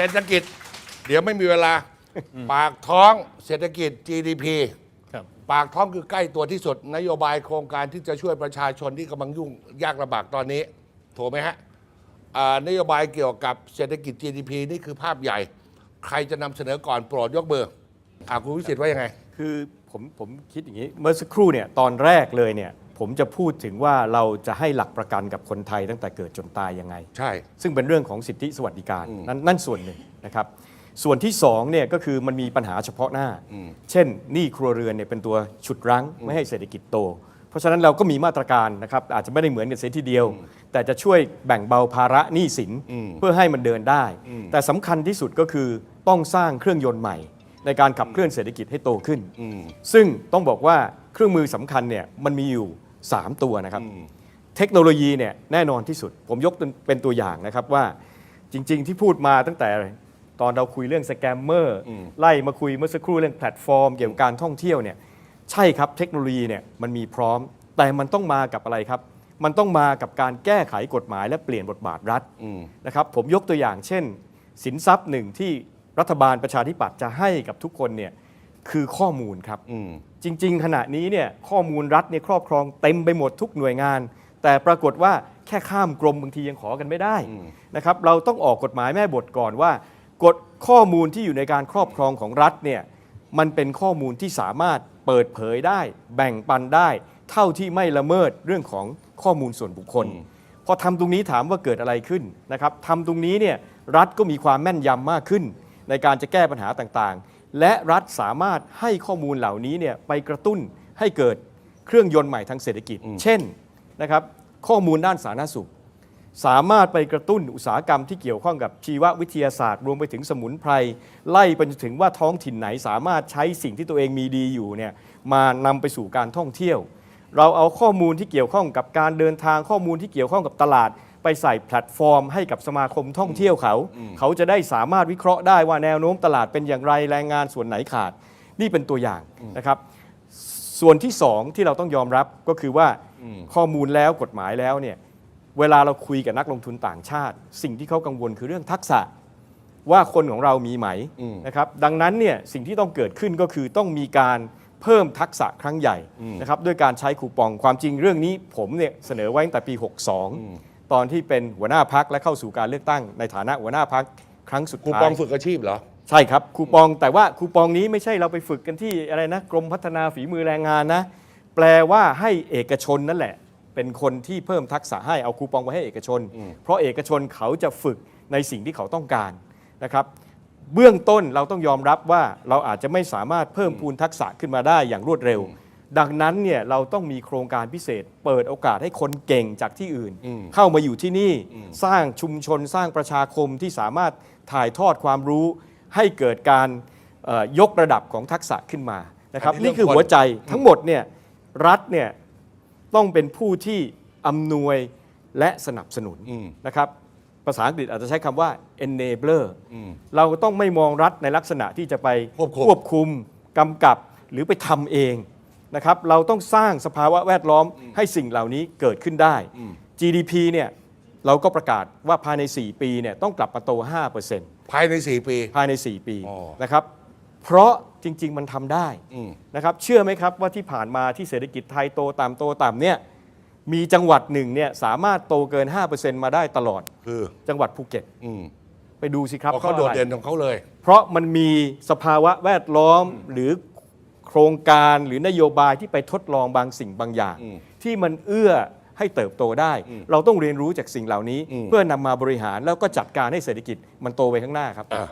เศรษฐกิจ เดี๋ยวไม่มีเวลา ปากท้องเศรษฐกิจ GDP ครับ ปากท้องคือใกล้ตัวที่สุด นโยบายโครงการที่จะช่วยประชาชนที่กำลังยุ่งยากลำบากตอนนี้ถูกไหมฮะอ่านโยบายเกี่ยวกับเศรษฐกิจ GDP นี่คือภาพใหญ่ ใครจะนำเสนอก่อนโปรดยกมืออ่าคุณวิสิทธิ์ว่ายังไง คือผมผมคิดอย่างนี้เมื่อสักครู่เนี่ยตอนแรกเลยเนี่ย ผมจะพูดถึงว่าเราจะให้หลักประกันกับคนไทยตั้งแต่เกิดจนตายยังไง ใช่ ซึ่งเป็นเรื่องของสิทธิสวัสดิการนั่นนั่นส่วนหนึ่งนะครับ ส่วนที่สองเนี่ยก็คือมันมีปัญหาเฉพาะหน้า เช่นหนี้ครัวเรือนเนี่ยเป็นตัวฉุดรั้งไม่ให้เศรษฐกิจโต เพราะฉะนั้นเราก็มีมาตรการนะครับอาจจะไม่ได้เหมือนกันเสียทีเดียว แต่จะช่วยแบ่งเบาภาระหนี้สินเพื่อให้มันเดินได้ แต่สำคัญที่สุดก็คือต้องสร้างเครื่องยนต์ใหม่ ในการขับเคลื่อนเศรษฐกิจให้โตขึ้น ซึ่งต้องบอกว่าเครื่องมือสำคัญเนี่ยมันมีอยู่ 3 ตัวนะครับ เทคโนโลยีเนี่ยแน่นอนที่สุด ผมยกเป็นเป็นตัวอย่างนะครับว่าจริง ๆ ที่พูดมาตั้งแต่ตอนเราคุยเรื่องสแกมเมอร์ไล่มาคุยเมื่อสักครู่เรื่องแพลตฟอร์ม เกี่ยวกับการท่องเที่ยวเนี่ยใช่ครับเทคโนโลยีเนี่ยมันมีพร้อม แต่มันต้องมากับอะไรครับ มันต้องมากับการแก้ไขกฎหมายและเปลี่ยนบทบาทรัฐนะครับผมยกตัวอย่างเช่น สินทรัพย์หนึ่งที่รัฐบาลประชาธิปัตย์จะให้กับทุกคนเนี่ย คือข้อมูลครับจริง ๆ ขณะนี้เนี่ยข้อมูลรัฐเนี่ยครอบครองเต็มไปหมดทุกหน่วยงาน แต่ปรากฏว่าแค่ข้ามกรมบางทียังขอกันไม่ได้นะครับเราต้องออกกฎหมายแม่บทก่อนว่ากฎข้อมูลที่อยู่ในการครอบครองของรัฐเนี่ยมันเป็นข้อมูลที่สามารถเปิดเผยได้ แบ่งปันได้ เท่าที่ไม่ละเมิดเรื่องของข้อมูลส่วนบุคคล พอทำตรงนี้ถามว่าเกิดอะไรขึ้นนะครับทำตรงนี้เนี่ยรัฐก็มีความแม่นยำมากขึ้น ในการจะแก้ปัญหาต่างๆ และรัฐสามารถให้ข้อมูลเหล่านี้เนี่ยไปกระตุ้นให้เกิดเครื่องยนต์ใหม่ทางเศรษฐกิจ เช่นนะครับข้อมูลด้านสาธารณสุข สามารถไปกระตุ้นอุตสาหกรรมที่เกี่ยวข้องกับชีววิทยาศาสตร์ รวมไปถึงสมุนไพรไล่ไปจนถึงว่าท้องถิ่นไหนสามารถใช้สิ่งที่ตัวเองมีดีอยู่เนี่ยมานำไปสู่การท่องเที่ยว เราเอาข้อมูลที่เกี่ยวข้องกับการเดินทางข้อมูลที่เกี่ยวข้องกับตลาด ไปใส่แพลตฟอร์มให้กับสมาคมท่องเที่ยวเขา เขาจะได้สามารถวิเคราะห์ได้ว่าแนวโน้มตลาดเป็นอย่างไรแรงงานส่วนไหนขาด นี่เป็นตัวอย่างนะครับ ส่วนที่สองที่เราต้องยอมรับก็คือว่าข้อมูลแล้วกฎหมายแล้วเนี่ยเวลาเราคุยกับนักลงทุนต่างชาติ สิ่งที่เขากังวลคือเรื่องทักษะว่าคนของเรามีไหมนะครับดังนั้นเนี่ยสิ่งที่ต้องเกิดขึ้นก็คือต้องมีการเพิ่มทักษะครั้งใหญ่นะครับด้วยการใช้คูปองความจริงเรื่องนี้ผมเนี่ยเสนอไว้ตั้งแต่ปี 62 ตอนที่เป็นหัวหน้าพักและเข้าสู่การเลือกตั้งในฐานะหัวหน้าพักครั้งสุดคูท้ายปองฝึกอาชีพเหรอ ใช่ครับคูปองแต่ว่าคูปองนี้ไม่ใช่เราไปฝึกกันที่อะไรนะกรมพัฒนาฝีมือแรงงานนะ แปลว่าให้เอกชนนั่นแหละ เป็นคนที่เพิ่มทักษะให้เอาคูปองไปให้เอกชน เพราะเอกชนเขาจะฝึกในสิ่งที่เขาต้องการนะครับ เบื้องต้นเราต้องยอมรับว่าเราอาจจะไม่สามารถเพิ่มพูนทักษะขึ้นมาได้อย่างรวดเร็ว ดังนั้นเนี่ยเราต้องมีโครงการพิเศษ เปิดโอกาสให้คนเก่งจากที่อื่นเข้ามาอยู่ที่นี่สร้างชุมชนสร้างประชาคมที่สามารถถ่ายทอดความรู้ ให้เกิดการเอ่อยกระดับของทักษะขึ้นมานะครับอันนี้นี่คือเรื่องหัวใจทั้งหมดเนี่ยรัฐเนี่ยต้องเป็นผู้ที่อำนวยและสนับสนุนนะครับภาษาอังกฤษอาจจะใช้คำว่า enabler เราต้องไม่มองรัฐในลักษณะที่จะไปควบคุมควบคุมกำกับหรือไปทำเอง นะครับเราต้องสร้างสภาวะแวดล้อมให้สิ่งเหล่านี้เกิดขึ้นได้ GDP เนี่ยเราก็ประกาศว่าภายใน 4 ปีเนี่ยต้องกลับมาโต 5%ภายใน 4 ปี ภายใน 4 ปีอ๋อ นะครับ เพราะจริง ๆ มันทำได้อืม นะครับ เชื่อไหมครับว่าที่ผ่านมาที่เศรษฐกิจไทยโตต่ำโตต่ำเนี่ยมีจังหวัดหนึ่งเนี่ยสามารถโตเกิน 5%มาได้ตลอด คือจังหวัดภูเก็ต อืมไปดูสิครับเพราะเขาพโดระดอะไรเด่นของเขาเลย เพราะมันมีสภาวะแวดล้อมหรือ โครงการหรือนโยบายที่ไปทดลองบางสิ่งบางอย่างอืมที่มันเอื้อให้เติบโตได้ เราต้องเรียนรู้จากสิ่งเหล่านี้อืมเพื่อนำมาบริหารแล้วก็จัดการให้เศรษฐกิจมันโตไปข้างหน้าครับอะ